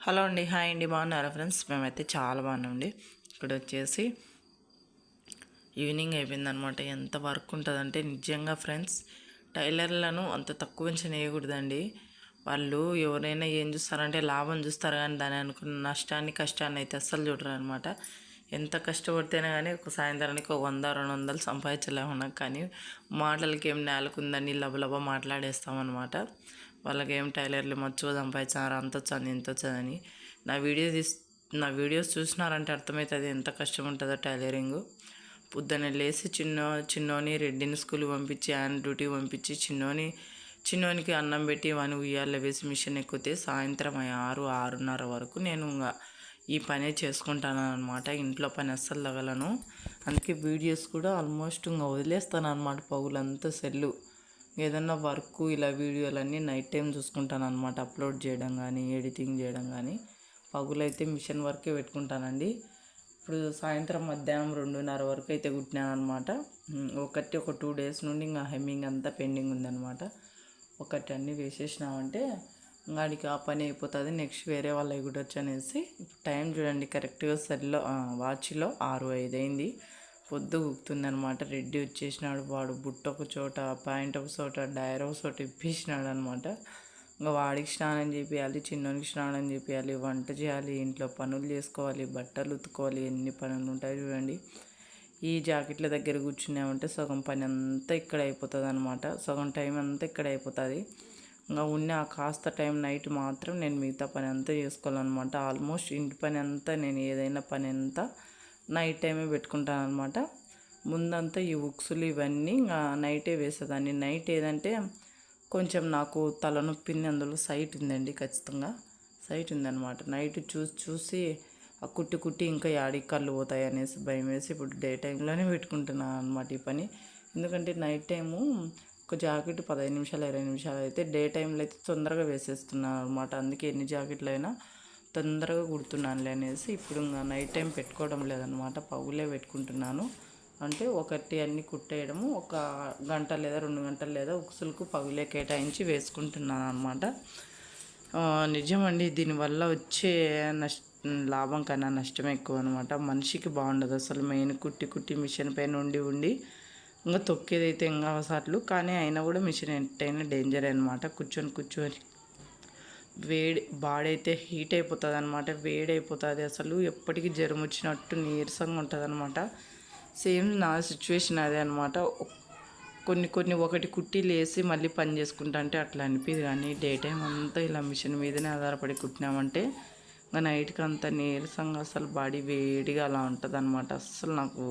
Hello అండి hi అండి బాగున్నారా ఫ్రెండ్స్? మేమైతే చాలా బాగున్నామండి. ఇక్కడ వచ్చేసి ఈవినింగ్ అయిపోయిందనమాట ఎంత వర్క్ ఉంటుందంటే నిజంగా ఫ్రెండ్స్ టైలర్లను అంత తక్కువ పెంచిన వేయకూడదండి. వాళ్ళు ఎవరైనా ఏం చూస్తారంటే లాభం చూస్తారు కానీ దాని అనుకున్న నష్టాన్ని కష్టాన్ని అయితే అస్సలు చూడరు అనమాట ఎంత కష్టపడితేనే కానీ ఒక సాయంత్రానికి ఒక వంద రెండు వందలు సంపాదించలేమన్నా కానీ మాటలకి ఏం నేలకుందని లబలబ మాట్లాడేస్తామన్నమాట. వాళ్ళకి ఏం టైలర్లు మచ్చో సంపాదించారు అంత వచ్చాను ఎంత వచ్చదని. నా వీడియో తీస్ నా వీడియోస్ చూసినారంటే అర్థమవుతుంది ఎంత కష్టం ఉంటుందో టైలరింగ్. పొద్దున్న లేసి చిన్న చిన్నోని రెడ్డిని స్కూల్ పంపించి ఆయన డ్యూటీ పంపించి చిన్నోని చిన్నోనికి అన్నం పెట్టి వాని ఉయ్యాల వేసి మిషన్ ఎక్కితే సాయంత్రం ఆరు ఆరున్నర వరకు నేను ఇంకా ఈ పనే చేసుకుంటాను అనమాట ఇంట్లో పని అస్సలు తగలను. అందుకే వీడియోస్ కూడా ఆల్మోస్ట్ ఇంకా వదిలేస్తాను అనమాట పగులంతా సెల్లు. ఏదన్నా వర్క్ ఇలా వీడియోలన్నీ నైట్ టైం చూసుకుంటాను అనమాట అప్లోడ్ చేయడం కానీ ఎడిటింగ్ చేయడం కానీ పగులైతే మిషన్ వర్కే పెట్టుకుంటానండి. ఇప్పుడు సాయంత్రం మధ్యాహ్నం రెండున్నర వరకు అయితే కుట్టినాను అనమాట ఒకటి ఒక టూ డేస్ నుండి ఇంకా హెమ్మింగ్ అంతా పెండింగ్ ఉందన్నమాట. ఒకటి అన్నీ వేసేసినామంటే ఇంకాడికి ఆ పని అయిపోతుంది నెక్స్ట్ వేరే వాళ్ళు ఎగుడొచ్చు అనేసి. ఇప్పుడు టైం చూడండి కరెక్ట్గా సెల్లో వాచ్లో ఆరు ఐదు అయింది. పొద్దు గుక్తుంది రెడ్డి వచ్చేసినాడు వాడు బుట్ట ఒక చోట ప్యాంట్ ఒక చోట డైర్ ఒక చోట ఇప్పించినాడు అనమాట ఇంకా వాడికి స్నానం చేపియాలి చిన్నోనికి స్నానం చేపియాలి వంట చేయాలి ఇంట్లో పనులు చేసుకోవాలి బట్టలు ఉతుకోవాలి ఎన్ని పనులు ఉంటాయి చూడండి. ఈ జాకెట్ల దగ్గర కూర్చున్నామంటే సగం పని అంతా ఇక్కడ అయిపోతుంది అనమాట సగం టైం అంతా ఇక్కడ అయిపోతుంది. ఇంకా ఉన్న ఆ కాస్త టైం నైట్ మాత్రం నేను మిగతా పని అంతా చేసుకోవాలన్నమాట. ఆల్మోస్ట్ ఇంటి పని అంతా నేను ఏదైనా పని అంతా నైట్ టైమే పెట్టుకుంటాను అనమాట ముందంతా ఈ ఉక్సులు ఇవన్నీ నైటే వేసేదాన్ని. నైట్ ఏదంటే కొంచెం నాకు తలనొప్పింది అందులో సైట్ ఉందండి ఖచ్చితంగా. సైట్ ఉందన్నమాట. నైట్ చూసి చూసి ఆ కుట్టి కుట్టి ఇంకా యాడికి కళ్ళు పోతాయి అనేసి భయం వేసి ఇప్పుడు డే టైంలోనే పెట్టుకుంటున్నాను అనమాట ఈ పని. ఎందుకంటే నైట్ టైము ఒక జాకెట్ పదహైదు నిమిషాలు ఇరవై నిమిషాలు అయితే డే టైంలో అయితే తొందరగా వేసేస్తున్నాను అనమాట అందుకే ఎన్ని జాకెట్లు అయినా తొందరగా కుడుతున్నానులే అనేసి ఇప్పుడు ఇంకా నైట్ టైం పెట్టుకోవడం లేదనమాట పగులే పెట్టుకుంటున్నాను. అంటే ఒకటి అన్ని కుట్టేయడము ఒక గంట లేదా రెండు గంటలు లేదా ఉక్సులకు పగులే కేటాయించి వేసుకుంటున్నాను అనమాట నిజమండి దీనివల్ల వచ్చే నష్ట లాభం కన్నా నష్టం ఎక్కువ అనమాట మనిషికి బాగుండదు. అసలు మెయిన్ కుట్టి కుట్టి మిషన్ పైన ఉండి ఉండి ఇంకా తొక్కేదైతే ఇంకా సార్లు కానీ అయినా కూడా మిషన్ ఎంతైనా డేంజర్ అనమాట కూర్చొని కూర్చొని వేడి బాడీ అయితే హీట్ అయిపోతుంది అనమాట వేడి అయిపోతుంది అసలు. ఎప్పటికీ జ్వరం వచ్చినట్టు నీరసంగా ఉంటుంది అనమాట సేమ్ నా సిచ్యువేషన్ అదే అనమాట కొన్ని కొన్ని ఒకటి కుట్టీలు వేసి మళ్ళీ పని చేసుకుంటా అంటే అట్లా అనిపిది కానీ డే టైం అంతా ఇలా మిషన్ మీదనే ఆధారపడి కుట్టినామంటే ఇంకా నైట్కి అంత నీరసంగా అసలు బాడీ వేడిగా అలా ఉంటుంది అనమాట అస్సలు నాకు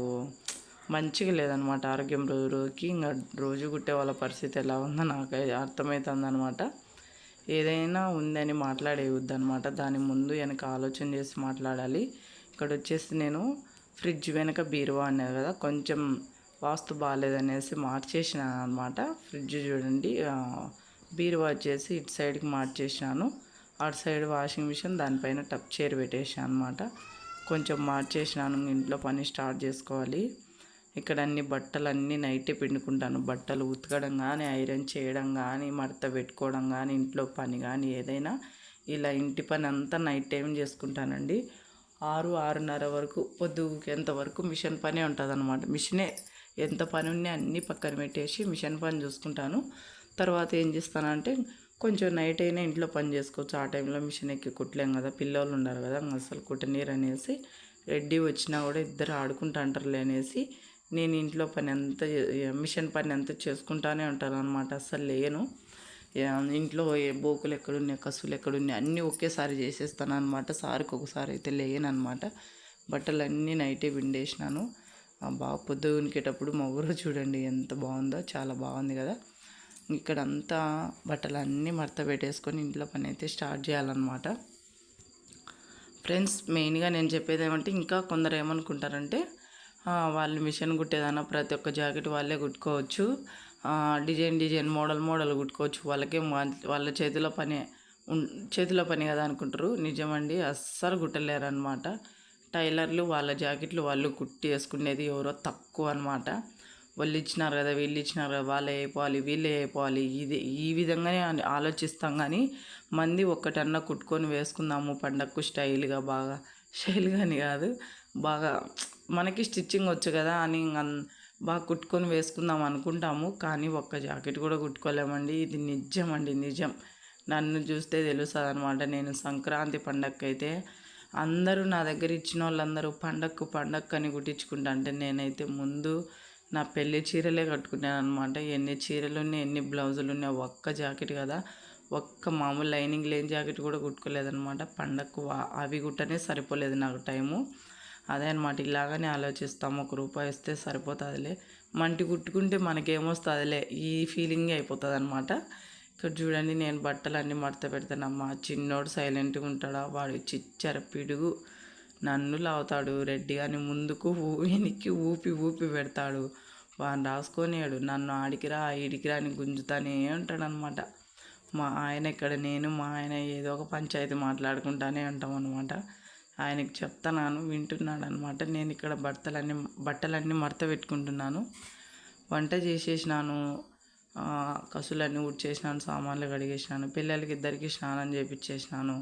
మంచిగా లేదనమాట ఆరోగ్యం రోజు రోజుకి ఇంకా రోజు కుట్టే వాళ్ళ పరిస్థితి ఎలా ఉందో నాకు అర్థమవుతుంది అనమాట ఏదైనా ఉందని మాట్లాడేయద్దు అనమాట దాని ముందు వెనక ఆలోచన చేసి మాట్లాడాలి. ఇక్కడ వచ్చేసి నేను ఫ్రిడ్జ్ వెనక బీరువా అనేది కదా కొంచెం వాస్తు బాగాలేదనేసి మార్చేసిన అనమాట ఫ్రిడ్జ్ చూడండి బీరువా వచ్చేసి ఇటు సైడ్కి మార్చేసినాను. అటు సైడ్ వాషింగ్ మిషన్ దానిపైన టప్ చైర్ పెట్టేసాను అనమాట కొంచెం మార్చేసినాను ఇంట్లో పని స్టార్ట్ చేసుకోవాలి. ఇక్కడ అన్ని బట్టలు అన్నీ నైటే పిండుకుంటాను. బట్టలు ఉతకడం కానీ ఐరన్ చేయడం కానీ మడత పెట్టుకోవడం కానీ ఇంట్లో పని కానీ ఏదైనా ఇలా ఇంటి పని అంతా నైట్ టైం చేసుకుంటానండి. ఆరు ఆరున్నర వరకు పొద్దుకెంత వరకు మిషన్ పనే ఉంటుంది అనమాట మిషనే ఎంత పని ఉన్నా అన్నీ పక్కన పెట్టేసి మిషన్ పని చూసుకుంటాను. తర్వాత ఏం చేస్తానంటే కొంచెం నైట్ అయినా ఇంట్లో పని చేసుకోవచ్చు. ఆ టైంలో మిషన్ ఎక్కి కుట్టలేం కదా. పిల్లలు ఉన్నారు కదా అసలు కుట్టనీరు అనేసి రెడ్డి వచ్చినా కూడా ఇద్దరు ఆడుకుంటా అంటారులే అనేసి నేను ఇంట్లో పని అంతా మిషన్ పని అంతా చేసుకుంటానే ఉంటాను అనమాట అస్సలు లేను. ఇంట్లో ఏ బోకులు ఎక్కడున్నాయి కసులు ఎక్కడున్నాయి అన్నీ ఒకేసారి చేసేస్తాను అనమాట సారికి ఒకసారి అయితే లేను అనమాట బట్టలు అన్నీ నైటే విండేసినాను. బాగా పొద్దు ఉనికేటప్పుడు మా ఊరు చూడండి ఎంత బాగుందో చాలా బాగుంది కదా. ఇక్కడ అంతా బట్టలు అన్నీ మడత పెట్టేసుకొని ఇంట్లో పని అయితే స్టార్ట్ చేయాలన్నమాట. ఫ్రెండ్స్ మెయిన్గా నేను చెప్పేది ఏమంటే ఇంకా కొందరు ఏమనుకుంటారంటే వాళ్ళు మిషన్ కుట్టేదన్నా ప్రతి ఒక్క జాకెట్ వాళ్ళే కుట్టుకోవచ్చు. డిజైన్ డిజైన్ మోడల్ మోడల్ కుట్టుకోవచ్చు. వాళ్ళకే వాళ్ళ చేతిలో పని చేతిలో పని కదా అనుకుంటారు. నిజమండి అస్సలు కుట్టలేరు అనమాట టైలర్లు వాళ్ళ జాకెట్లు వాళ్ళు కుట్టి వేసుకునేది ఎవరో తక్కువ అనమాట వాళ్ళు ఇచ్చినారు కదా వీళ్ళు ఇచ్చినారు కదా వాళ్ళే అయిపోవాలి వీళ్ళే అయిపోవాలి ఇది ఈ విధంగానే ఆలోచిస్తాం కానీ మంది ఒక్కటన్నా కుట్టుకొని వేసుకుందాము పండగకు స్టైల్గా బాగా స్టైల్గా అని కాదు బాగా మనకి స్టిచ్చింగ్ వచ్చు కదా అని అన్- బాగా కుట్టుకొని వేసుకుందాం అనుకుంటాము. కానీ ఒక్క జాకెట్ కూడా కుట్టుకోలేమండి. ఇది నిజం అండి నిజం. నన్ను చూస్తే తెలుస్తుంది అనమాట నేను సంక్రాంతి పండగకి అయితే అందరూ నా దగ్గర ఇచ్చిన వాళ్ళందరూ పండక్కు పండక్కు అని కుట్టించుకుంటా. అంటే నేనైతే ముందు నా పెళ్ళి చీరలే కట్టుకున్నాను అనమాట ఎన్ని చీరలు ఉన్నాయి ఎన్ని బ్లౌజులు ఉన్నాయి ఒక్క జాకెట్ కదా. ఒక్క మామూలు లైనింగ్ లేని జాకెట్ కూడా కుట్టుకోలేదనమాట పండక్కు వా- అవి కుట్టనే సరిపోలేదు నాకు టైము. అదే అనమాట ఇలాగనే ఆలోచిస్తాం. ఒక రూపాయి ఇస్తే సరిపోతుందిలే. మంటి కుట్టుకుంటే మనకేమొస్తుందిలే. ఈ ఫీలింగే అయిపోతుంది అనమాట ఇక్కడ చూడండి నేను బట్టలన్నీ మడత పెడతానమ్మా. చిన్నోడు సైలెంట్గా ఉంటాడా? వాడు చిచ్చర పిడుగు. నన్ను లావుతాడు. రెడ్డి అని ముందుకు ఊ- వెనక్కి ఊపి ఊపి పెడతాడు. వాడిని రాసుకొనేడు. నన్ను ఆడికిరా ఈడికిరా అని గుంజుతానే ఉంటాడనమాట మా ఆయన ఇక్కడ నేను మా ఆయన ఏదో ఒక పంచాయతీ మాట్లాడుకుంటానే ఉంటాం అనమాట ఆయనకి చెప్తాను వింటున్నాడు అనమాట నేను ఇక్కడ బట్టలన్నీ బట్టలన్నీ మడత పెట్టుకుంటున్నాను. వంట చేసేసినాను కసులన్నీ ఉడ్చేసినాను సామాన్లు కడిగేసినాను పిల్లలకి ఇద్దరికి స్నానం చేపించేసినాను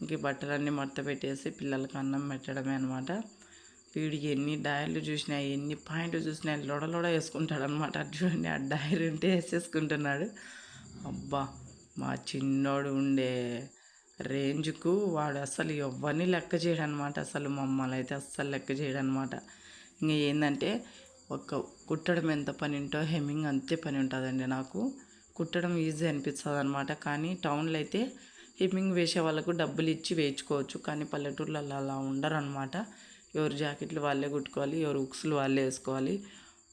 ఇంక బట్టలన్నీ మడత పెట్టేసి పిల్లలకి అన్నం పెట్టడమే అనమాట. వీడికి ఎన్ని డైర్లు చూసినా ఎన్ని పాయింట్లు చూసినా లొడ లొడ వేసుకుంటాడు అనమాట చూడండి ఆ డైర్ ఉంటే వేసేసుకుంటున్నాడు. అబ్బా మా చిన్నోడు ఉండే రేంజ్కు వాడు అసలు ఎవరిని లెక్క చేయడనమాట అసలు మమ్మల్ని అయితే అస్సలు లెక్క చేయడనమాట ఇంకా ఏంటంటే ఒక కుట్టడం ఎంత పని ఉంటో హెమ్మింగ్ అంతే పని ఉంటుందండి నాకు. కుట్టడం ఈజీ అనిపిస్తుంది అనమాట కానీ టౌన్లో అయితే హెమ్మింగ్ వేసే వాళ్ళకు డబ్బులు ఇచ్చి వేయించుకోవచ్చు. కానీ పల్లెటూర్లలో అలా ఉండరు అనమాట ఎవరు జాకెట్లు వాళ్ళే కుట్టుకోవాలి ఎవరు ఉక్సులు వాళ్ళే వేసుకోవాలి.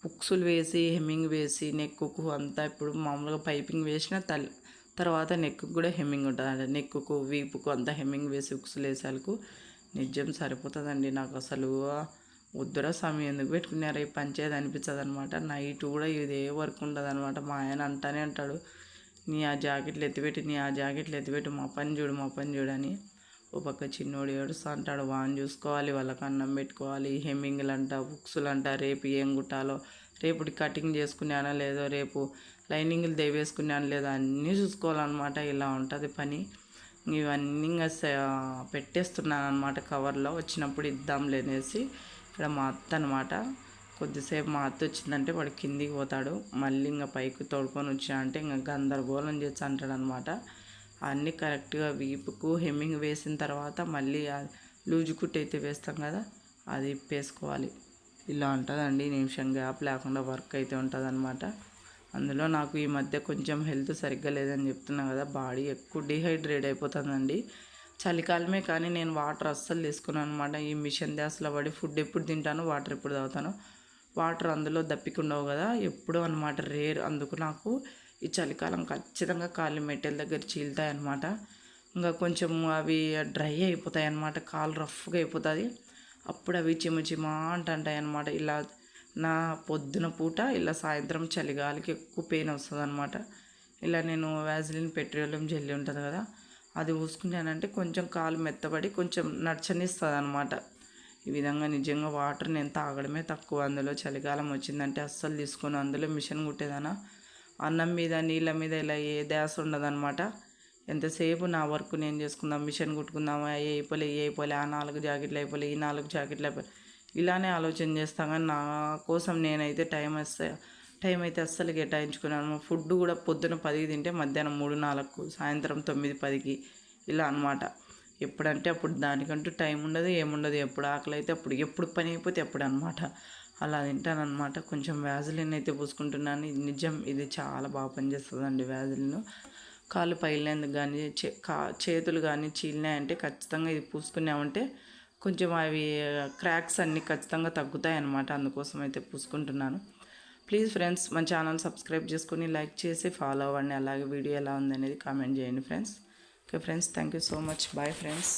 ఉక్సులు వేసి హెమ్మింగ్ వేసి నెక్కుకు అంతా ఇప్పుడు మామూలుగా పైపింగ్ వేసిన తల్లి తర్వాత నెక్కు కూడా హెమ్మింగ్ ఉంటుంది నెక్కుకు వీపుకు అంతా హెమ్మింగ్ వేసి ఉక్సులేసాలకు నిజం సరిపోతుందండి. నాకు అసలు వద్దురా స్వామి ఎందుకు పెట్టుకున్నారు? ఈ పంచేది అనిపించదు అనమాట నైట్ కూడా ఇదే వర్క్ ఉండదు అనమాట మా ఆయన అంటానే అంటాడు నీ ఆ జాకెట్లు ఎత్తిపెట్టి నీ ఆ జాకెట్లు ఎత్తిపెట్టి మా పని చూడు మా పని చూడని ఓ పక్క చిన్నోడు ఏడుస్తూ అంటాడు వాన్ చూసుకోవాలి వాళ్ళకి అన్నం పెట్టుకోవాలి హెమ్మింగ్లు అంట బుక్స్లు అంట రేపు ఏం కుట్టాలో రేపు కటింగ్ చేసుకున్నానా లేదో రేపు లైనింగ్లు దేవేసుకున్నాను లేదా అన్నీ చూసుకోవాలన్నమాట. ఇలా ఉంటుంది పని. ఇవన్నీ ఇంకా పెట్టేస్తున్నాను అనమాట కవర్లో. వచ్చినప్పుడు ఇద్దాంలే అనేసి ఇక్కడ మా అత్త అనమాట కొద్దిసేపు మా అత్త వచ్చిందంటే వాడు కిందికి పోతాడు. మళ్ళీ ఇంకా పైకి తోడుకొని వచ్చా అంటే ఇంకా గందరగోళం చేసి అంటాడనమాట అన్నీ కరెక్ట్గా వీపుకు హెమ్మింగ్ వేసిన తర్వాత మళ్ళీ లూజు కుట్టి అయితే వేస్తాం కదా అది ఇప్పేసుకోవాలి. ఇలా ఉంటుందండి. నిమిషం గ్యాప్ లేకుండా వర్క్ అయితే ఉంటుంది అందులో నాకు ఈ మధ్య కొంచెం హెల్త్ సరిగ్గా లేదని చెప్తున్నా కదా బాడీ ఎక్కువ డిహైడ్రేట్ అయిపోతుందండి. చలికాలమే కానీ నేను వాటర్ అస్సలు తీసుకున్నాను అనమాట ఈ మిషన్ ధ్యాసలో పడి ఫుడ్ ఎప్పుడు తింటాను వాటర్ ఎప్పుడు తాగుతాను. వాటర్ అందులో దప్పికుండవు కదా ఎప్పుడు అనమాట రేర్. అందుకు నాకు ఈ చలికాలం ఖచ్చితంగా కాళ్ళు మెట్టెల దగ్గర చీలుతాయి అనమాట ఇంకా కొంచెం అవి డ్రై అయిపోతాయి అనమాట కాలు రఫ్గా అయిపోతుంది. అప్పుడు అవి చిమ చిమ అంటుంటాయి అనమాట ఇలా నా పొద్దున పూట ఇలా సాయంత్రం చలిగాలికి ఎక్కువ పెయిన్ వస్తుంది అనమాట ఇలా నేను వ్యాజిలిన్ పెట్రోలియం జెల్లీ ఉంటుంది కదా అది పూసుకుంటానంటే కొంచెం కాలు మెత్తబడి కొంచెం నచ్చనిస్తుంది అనమాట ఈ విధంగా నిజంగా వాటర్ నేను తాగడమే తక్కువ. అందులో చలికాలం వచ్చిందంటే అస్సలు తీసుకొని. అందులో మిషన్ కుట్టేదానా? అన్నం మీద నీళ్ళ మీద ఇలా ఏ ధ్యాస ఉండదన్నమాట. ఎంతసేపు నా వర్క్ నేను చేసుకుందాం మిషన్ కుట్టుకుందాం ఏ అయిపోలే ఏ అయిపోలే ఆ నాలుగు జాకెట్లు అయిపోలే ఈ నాలుగు జాకెట్లు అయిపోలే. ఇలానే ఆలోచన చేస్తాను కానీ నా కోసం నేనైతే టైం వస్తే టైం అయితే అస్సలు కేటాయించుకున్నాను. ఫుడ్ కూడా పొద్దున పదికి తింటే మధ్యాహ్నం మూడు నాలుగు సాయంత్రం తొమ్మిది పదికి ఇలా అన్నమాట. ఎప్పుడంటే అప్పుడు దానికంటూ టైం ఉండదు ఏముండదు. ఎప్పుడు ఆకలి అయితే అప్పుడు ఎప్పుడు పని అయిపోతే ఎప్పుడు అనమాట అలా తింటాను అనమాట కొంచెం వ్యాజిలిన్ అయితే పూసుకుంటున్నాను. ఇది నిజం ఇది చాలా బాగా పనిచేస్తుందండి వ్యాజిలిన్. కాళ్ళు పైలేందుకు కానీ చే కా చేతులు కానీ చీలినాయంటే ఖచ్చితంగా ఇది పూసుకున్నామంటే కొంచెం అవి క్రాక్స్ అన్నీ ఖచ్చితంగా తగ్గుతాయి అన్నమాట అందుకోసం అయితే పూసుకుంటున్నాను. ప్లీజ్ ఫ్రెండ్స్ మన ఛానల్ సబ్స్క్రైబ్ చేసుకుని లైక్ చేసి ఫాలో అవ్వండి. అలాగే వీడియో ఎలా ఉంది అనేది కామెంట్ చేయండి friends okay friends thank you so much bye friends